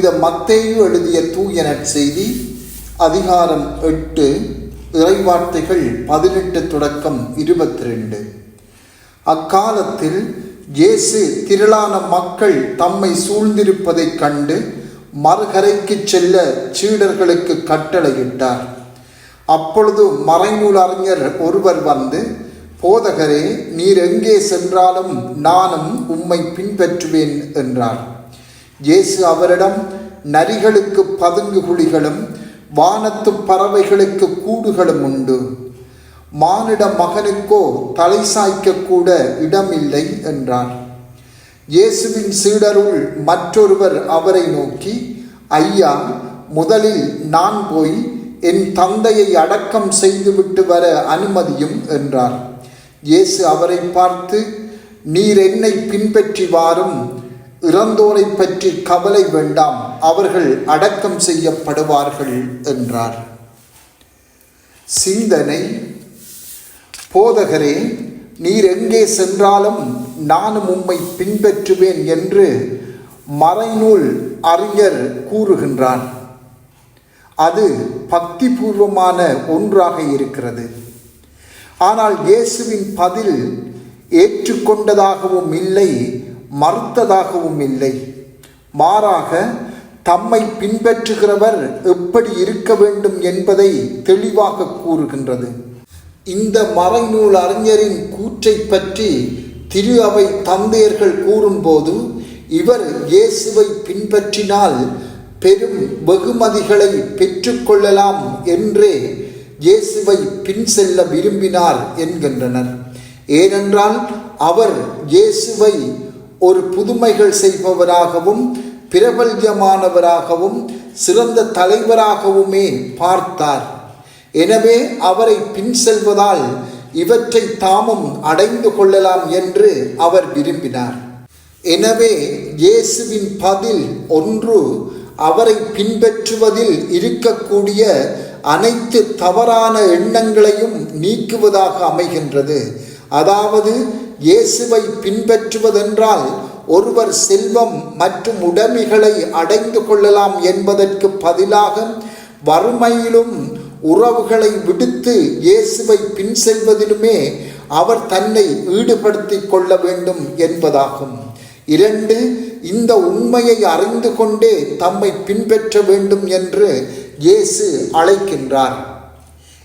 மத்தேயு எழுதிய தூய நற்செய்தி அதிகாரம் எட்டு இறைவார்த்தைகள் பதினெட்டு தொடக்கம் இருபத்தி ரெண்டு அக்காலத்தில் இயேசு திரளான மக்கள் தம்மை சூழ்ந்திருப்பதைக் கண்டு மறுகரைக்கு செல்ல சீடர்களுக்கு கட்டளையிட்டார். அப்பொழுது மறைநூல் அறிஞர் ஒருவர் வந்து போதகரே நீர் எங்கே சென்றாலும் நானும் உம்மை பின்பற்றுவேன் என்றார். இயேசு அவரிடம் நரிகளுக்கு பதுங்கு குழிகளும் வானத்து பறவைகளுக்கு கூடுகளும் உண்டு. மானிட மகனுக்கோ தலை சாய்க்க கூட இடமில்லை என்றார். இயேசுவின் சீடருள் மற்றொருவர் அவரை நோக்கி ஐயா முதலில் நான் போய் என் தந்தையை அடக்கம் செய்துவிட்டு வர அனுமதியும் என்றார். இயேசு அவரை பார்த்து நீர் என்னை பின்பற்றி வாரும். இறந்தோரை பற்றி கவலை வேண்டாம் அவர்கள் அடக்கம் செய்யப்படுவார்கள் என்றார். சிந்தனை போதகரே நீர் எங்கே சென்றாலும் நானும் உம்மை பின்பற்றுவேன் என்று மறைநூல் அறிஞர் கூறுகின்றான் அது பக்தி பூர்வமான ஒன்றாக இருக்கிறது. ஆனால் இயேசுவின் பதில் ஏற்றுக்கொண்டதாகவும் இல்லை மறுத்ததாகவும் இல்லை. மாறாக தம்மை பின்பற்றுகிறவர் எப்படி இருக்க வேண்டும் என்பதை தெளிவாக கூறுகின்றது. இந்த மறைநூல் அறிஞரின் கூற்றை பற்றி திரு அவை தந்தையர்கள் கூறும்போது இவர் இயேசுவை பின்பற்றினால் பெரும் வெகுமதிகளை பெற்றுக்கொள்ளலாம் என்றே இயேசுவை பின் செல்ல விரும்பினார் என்கின்றனர். ஏனென்றால் அவர் இயேசுவை ஒரு புதுமைகள் செய்பவராகவும் பிரபல்யமானவராகவும் சிறந்த தலைவராகவுமே பார்த்தார். எனவே அவரை பின் செல்வதால் இவற்றை தாமும் அடைந்து கொள்ளலாம் என்று அவர் விரும்பினார். எனவே இயேசுவின் பதில் ஒன்று அவரை பின்பற்றுவதில் இருக்கக்கூடிய அனைத்து தவறான எண்ணங்களையும் நீக்குவதாக அமைகின்றது. அதாவது இயேசுவை பின்பற்றுவதென்றால் ஒருவர் செல்வம் மற்றும் உடைமைகளை அடைந்து கொள்ளலாம் என்பதற்கு பதிலாக வறுமையிலும் உறவுகளை விடுத்து இயேசுவை பின் செல்வதிலுமே அவர் தன்னை ஈடுபடுத்தி கொள்ள வேண்டும் என்பதாகும். இரண்டு இந்த உண்மையை அறிந்து கொண்டே தம்மை பின்பற்ற வேண்டும் என்று இயேசு அழைக்கின்றார்.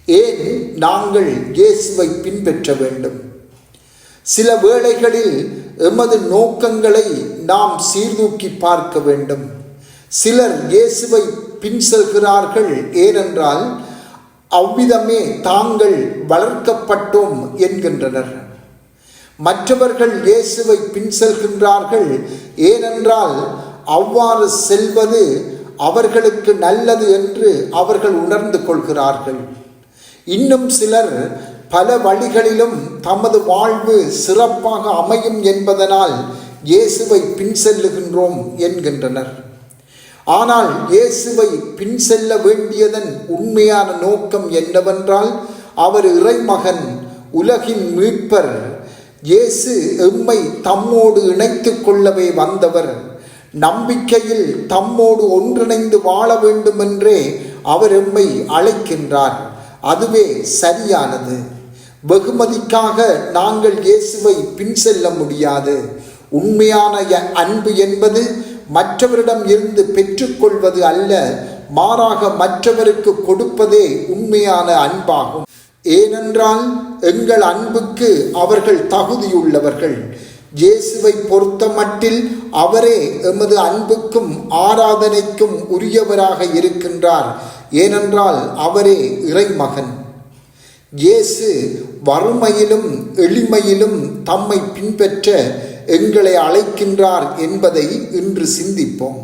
ஏன் நாங்கள் இயேசுவை பின்பற்ற வேண்டும்? சில வேளைகளில் எமது நோக்கங்களை நாம் சீர்தூக்கி பார்க்க வேண்டும். சிலர் இயேசுவை பின் செல்கிறார்கள் ஏனென்றால் அவ்விதமே தாங்கள் வளர்க்கப்பட்டோம் என்கின்றனர். மற்றவர்கள் இயேசுவை பின் செல்கின்றார்கள் ஏனென்றால் அவ்வாறு செல்வது அவர்களுக்கு நல்லது என்று அவர்கள் உணர்ந்து கொள்கிறார்கள். இன்னும் சிலர் பல வழிகளிலும் தமது வாழ்வு சிறப்பாக அமையும் என்பதனால் இயேசுவை பின் செல்லுகின்றோம் என்கின்றனர். ஆனால் இயேசுவை பின் செல்ல வேண்டியதன் உண்மையான நோக்கம் என்னவென்றால் அவர் இறைமகன் உலகின் மீட்பர். இயேசு எம்மை தம்மோடு இணைத்து கொள்ளவே வந்தவர். நம்பிக்கையில் தம்மோடு ஒன்றிணைந்து வாழ வேண்டுமென்றே அவர் எம்மை அழைக்கின்றார். அதுவே சரியானது. வெகுமதிக்காக நாங்கள் இயேசுவை பின் செல்ல முடியாது. உண்மையான அன்பு என்பது மற்றவரிடம் இருந்து பெற்றுக்கொள்வது அல்ல மாறாக மற்றவருக்கு கொடுப்பதே உண்மையான அன்பாகும். ஏனென்றால் எங்கள் அன்புக்கு அவர்கள் தகுதியுள்ளவர்கள். இயேசுவை பொறுத்த மட்டில் அவரே எமது அன்புக்கும் ஆராதனைக்கும் உரியவராக இருக்கின்றார். ஏனென்றால் அவரே இறைமகன். இயேசு வறுமையிலும் எளிமையிலும் தம்மை பின்பற்ற எங்களை அழைக்கின்றார் என்பதை இன்று சிந்திப்போம்.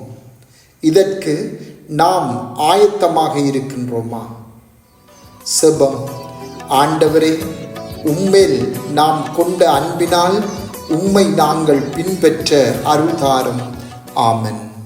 இதற்கு நாம் ஆயத்தமாக இருக்கின்றோமா? செபம். ஆண்டவரே உம்மேல் நாம் கொண்ட அன்பினால் உம்மை நாங்கள் பின்பற்ற அருள்தாரும். ஆமன்.